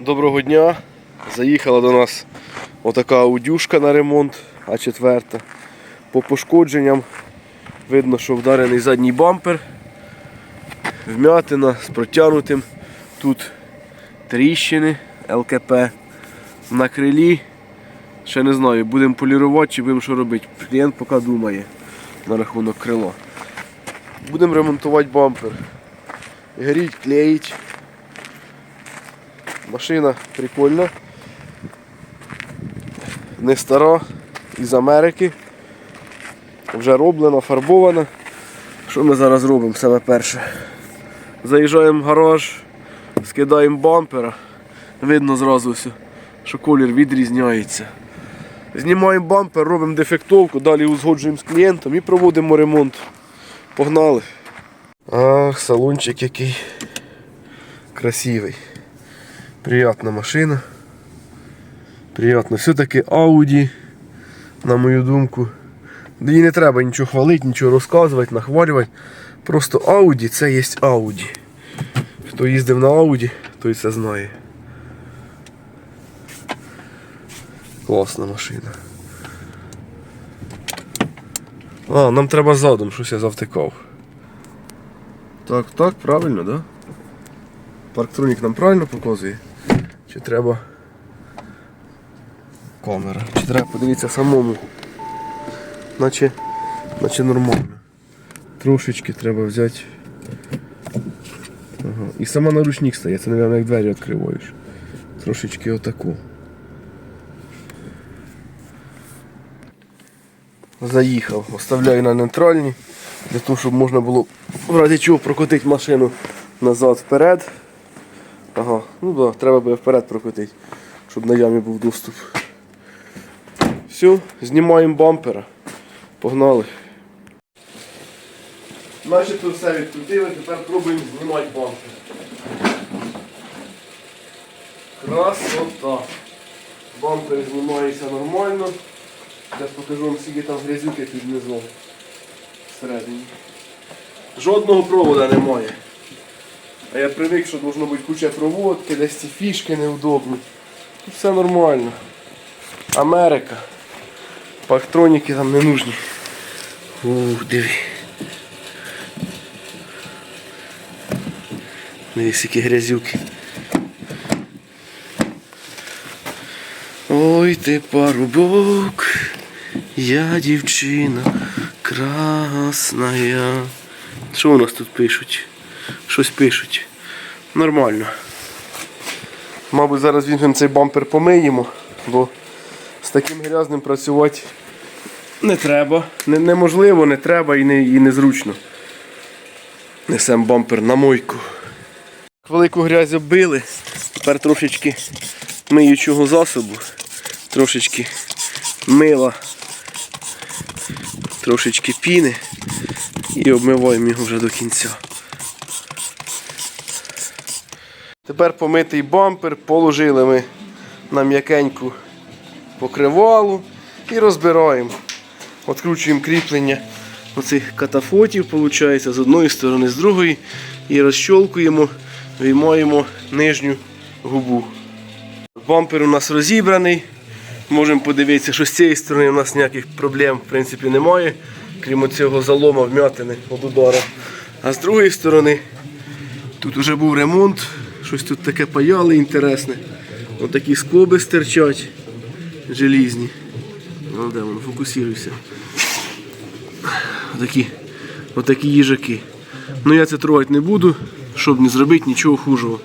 Доброго дня. Заїхала до нас отака аудюшка на ремонт, А4. По пошкодженням видно, що вдарений задній бампер, вмятина з протягнутим. Тут тріщини ЛКП. На крилі. Ще не знаю, будемо полірувати чи будемо що робити. Клієнт поки думає на рахунок крила. Будемо ремонтувати бампер. Горіть, клеїть. Машина прикольна. Не стара, із Америки. Вже роблена, фарбована. Що ми зараз робимо саме перше? Заїжджаємо в гараж, скидаємо бампера. Видно зразу все, що колір відрізняється. Знімаємо бампер, робимо дефектовку, далі узгоджуємо з клієнтом і проводимо ремонт. Погнали. Ах, салончик який красивий. Приятна машина. Приятно. Все-таки Audi, на мою думку. Їй не треба нічого хвалити, нічого розказувати, нахвалювати. Просто Audi це є Audi. Хто їздив на Audi, той це знає. Класна машина. А, нам треба задом, щось я завтикав. Так, так, правильно, да? Парктронік нам правильно показує? Чи треба камера? Чи треба подивитися самому? Наче, наче нормально. Трошечки треба взяти. Ага. І сама наручник стає, це, мабуть, як двері відкриваєш. Трошечки отаку. Заїхав, оставляю на нейтральні, для того, щоб можна було в разі чого прокотити машину назад вперед. Ага, ну да, треба буде вперед прокотити, щоб на ямі був доступ. Все, знімаємо бампера. Погнали. Тут все відкрутили, тепер пробуємо знімати бампер. Красота. Бампер знімається нормально. Зараз покажу вам скільки там грязюки під низом. Всередині. Жодного провода немає. А я привик, що должно бути куча проводки, десь ці фішки неудобні. Тут все нормально. Америка. Пактроніки там не нужні. Ух, диви. Дивись, які грязюки. Ой ти парубок, я дівчина красная. Що у нас тут пишуть? Щось пишуть. Нормально. Мабуть, зараз візьмемо цей бампер помиємо, бо з таким грязним працювати не треба. Не, неможливо, не треба і, не, і незручно. Несемо бампер на мойку. Велику грязь оббили. Тепер трошечки миючого засобу, трошечки мила, трошечки піни і обмиваємо його вже до кінця. Тепер помитий бампер, положили ми на м'якеньку покривалу і розбираємо. Откручуємо кріплення оцих катафотів, виходить, з одної сторони, з другої, і розщолкуємо, виймаємо нижню губу. Бампер у нас розібраний. Можемо подивитися, що з цієї сторони у нас ніяких проблем в принципі немає, крім цього залома вмятини від удару. А з другої сторони тут вже був ремонт, щось тут таке паяли інтересне. Ось такі скоби стирчать желізні. Ну де воно, фокусуйся. Отакі, отакі їжаки. Ну я це трогати не буду, щоб не зробити нічого хужого.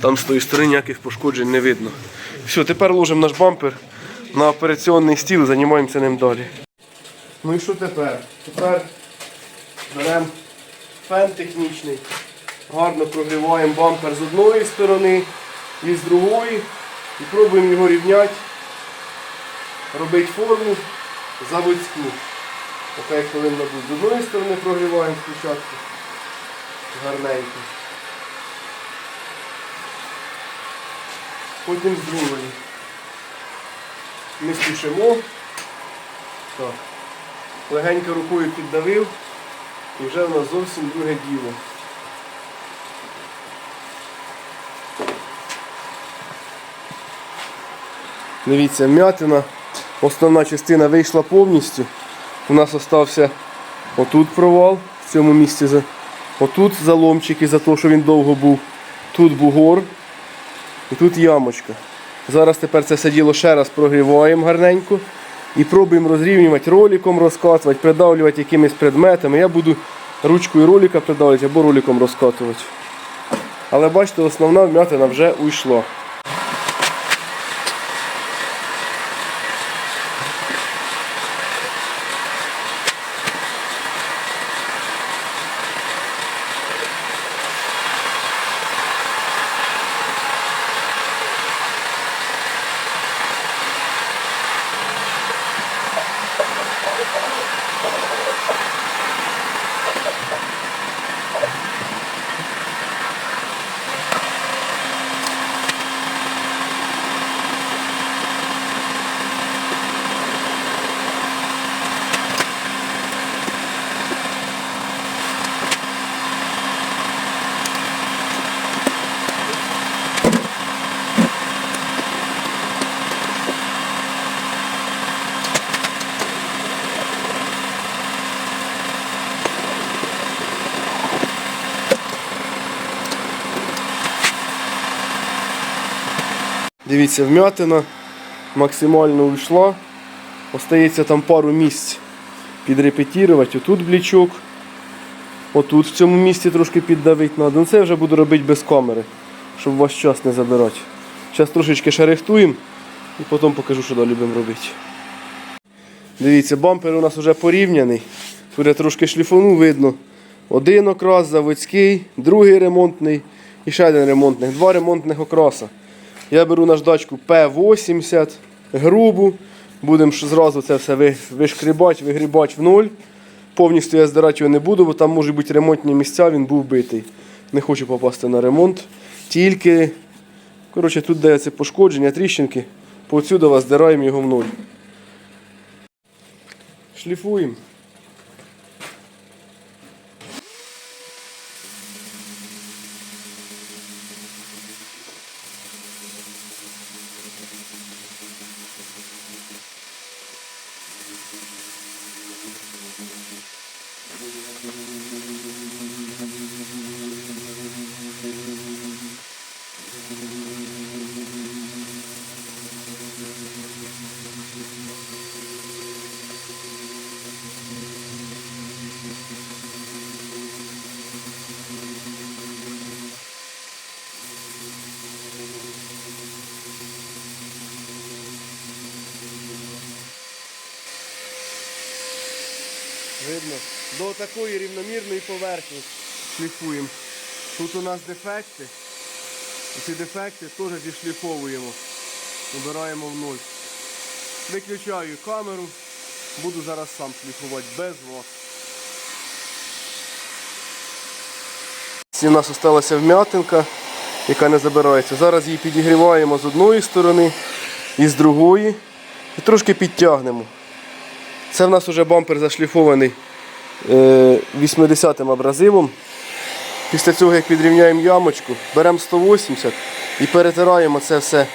Там з тої сторони ніяких пошкоджень не видно. Все, тепер ложимо наш бампер на операційний стіл, займаємося ним далі. Ну і що тепер? Тепер беремо фен технічний, гарно прогріваємо бампер з одної сторони і з другої. І пробуємо його рівняти, робити форму заводську. Така як повинна бути. З одної сторони прогріваємо спочатку. Гарненько. Потім з другої. Ми спішимо. Так. Легенько рукою піддавив і вже в нас зовсім друге діло. Дивіться, м'ятина. Основна частина вийшла повністю. У нас остався отут провал в цьому місці. Отут заломчики за те, що він довго був. Тут бугор і тут ямочка. Зараз тепер це все діло ще раз прогріваємо гарненько і пробуємо розрівнювати роликом, розкатувати, придавлювати якимись предметами. Я буду ручкою ролика придавлювати або роликом розкатувати. Але бачите, основна вмятина вже уйшла. Дивіться, вмятина максимально уйшла. Остається там пару місць підрепетірувати. Отут блічок. Отут в цьому місці трошки піддавити треба. Ну це я вже буду робити без камери, щоб ваш час не забирати. Зараз трошечки шерехтуємо і потім покажу, що далі будемо робити. Дивіться, бампер у нас вже порівняний. Тут я трошки шліфону видно. Один окрас заводський, другий ремонтний і ще один ремонтний. Два ремонтних окраса. Я беру наждачку P80, грубу. Будемо зразу це все вишкрібати, вигрібати в ноль. Повністю я здирати його не буду, бо там можуть бути ремонтні місця, він був битий. Не хочу попасти на ремонт. Тільки, коротше, тут це пошкодження, тріщинки. Поотсюди здираємо його в ноль. Шліфуємо. Видно, до такої рівномірної поверхні шліфуємо. Тут у нас дефекти. Ці дефекти теж зішліфовуємо. Убираємо в нуль. Виключаю камеру. Буду зараз сам шліфувати без вас. У нас залишилася вм'ятинка, яка не забирається. Зараз її підігріваємо з одної сторони і з другої. І трошки підтягнемо. Це в нас вже бампер зашліфований е, 80-м абразивом. Після цього, як підрівняємо ямочку, беремо 180 і перетираємо це все,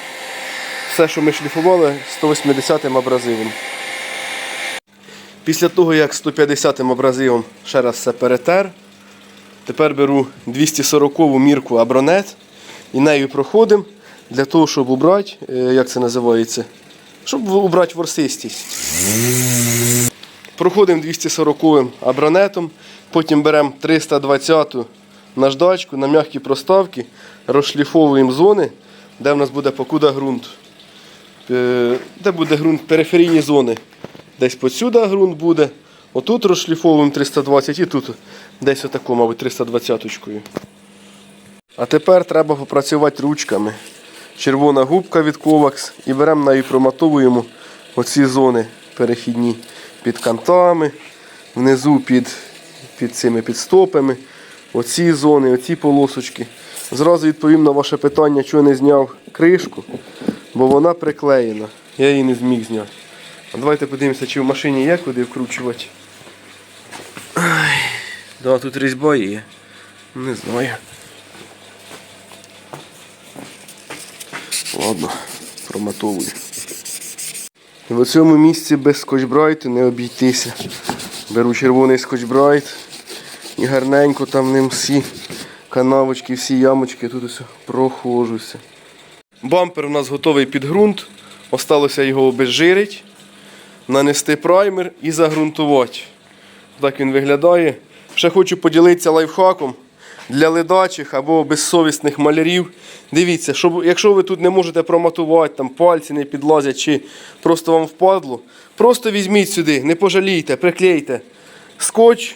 все що ми шліфували, 180-м абразивом. Після того, як 150-м абразивом ще раз все перетер, тепер беру 240-ву мірку абронет і нею проходимо для того, щоб убрати, е, як це називається, щоб убрати ворсистість. Проходимо 240 абронетом, потім беремо 320-ту наждачку на м'які проставки, розшліфовуємо зони, де в нас буде покуда ґрунт. Е, Де буде ґрунт периферійні зони. Десь посюди ґрунт буде. Отут розшліфовуємо 320 і тут десь отако, мабуть, 320 очкою. А тепер треба попрацювати ручками. Червона губка від Kovax і беремо нею проматовуємо оці зони перехідні під кантами, внизу під, під цими підстопами. Оці зони, оці полосочки. Зразу відповім на ваше питання, чого не зняв кришку, бо вона приклеєна. Я її не зміг зняти. А давайте подивимося, чи в машині є куди вкручувати. Ай, да, тут різьба є. Не знаю. Ладно, проматовую. В цьому місці без скотчбрайту не обійтися. Беру червоний скотчбрайт і гарненько там ним всі канавочки, всі ямочки тут ось прохожуся. Бампер у нас готовий під ґрунт. Осталося його обезжирить, нанести праймер і загрунтувати. Так він виглядає. Ще хочу поділитися лайфхаком для ледачих або безсовісних малярів. Дивіться, щоб, якщо ви тут не можете проматувати, там пальці не підлазять чи просто вам впадло, просто візьміть сюди, не пожалійте, приклейте скотч,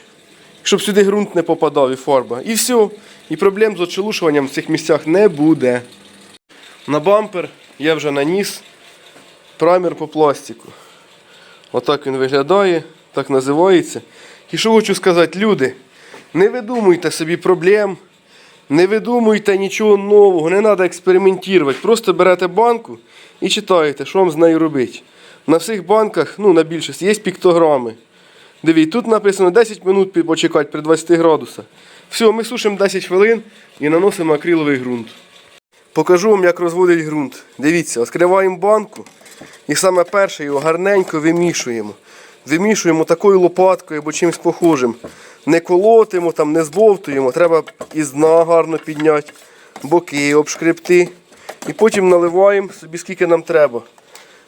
щоб сюди ґрунт не попадав і фарба. І все. І проблем з очелушуванням в цих місцях не буде. На бампер я вже наніс праймер по пластику. Отак він виглядає, так називається. І що хочу сказати, люди, не видумуйте собі проблем, не видумуйте нічого нового, не треба експериментувати. Просто берете банку і читаєте, що вам з нею робити. На всіх банках, ну на більшості, є піктограми. Дивіться, тут написано 10 минут почекати при 20 градусах. Все, ми сушимо 10 хвилин і наносимо акриловий ґрунт. Покажу вам, як розводить ґрунт. Дивіться, відкриваємо банку і саме перше його гарненько вимішуємо. Вимішуємо такою лопаткою або чимось похожим. Не колотимо, там, не збовтуємо, треба із дна гарно підняти, боки обшкребти. І потім наливаємо собі скільки нам треба.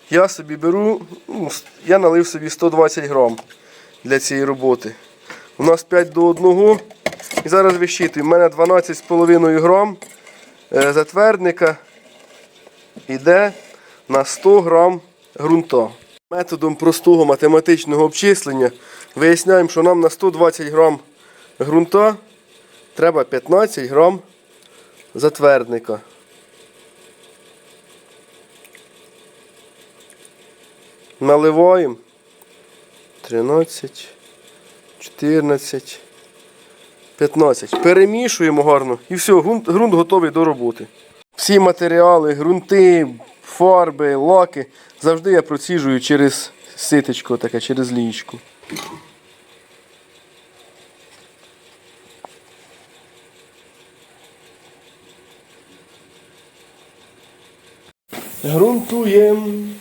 Я собі беру, ну, я налив собі 120 грам для цієї роботи. У нас 5 до 1. І зараз вищитуємо. У мене 12,5 грам е, затвердника йде на 100 грам ґрунта. Методом простого математичного обчислення виясняємо, що нам на 120 грам ґрунта треба 15 грам затвердника. Наливаємо 13, 14, 15. Перемішуємо гарно і все, ґрунт, готовий до роботи. Всі матеріали, ґрунти, фарби, лаки завжди я проціжую через ситечко, таке, через лієчку. Грунтуємо.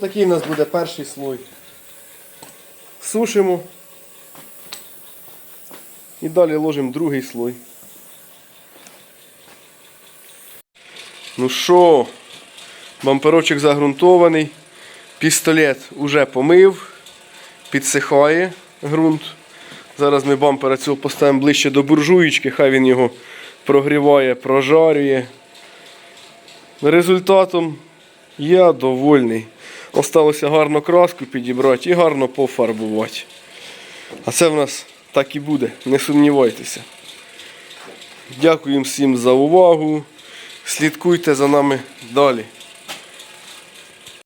Отакий у нас буде перший слой. Сушимо. І далі ложимо другий слой. Ну що, бамперочок загрунтований. Пістолет уже помив, підсихає ґрунт. Зараз ми бампера цього поставимо ближче до буржуєчки, хай він його прогріває, прожарює. Результатом я довольний. Осталося гарно краску підібрати і гарно пофарбувати. А це в нас так і буде, не сумнівайтеся. Дякую всім за увагу. Слідкуйте за нами далі.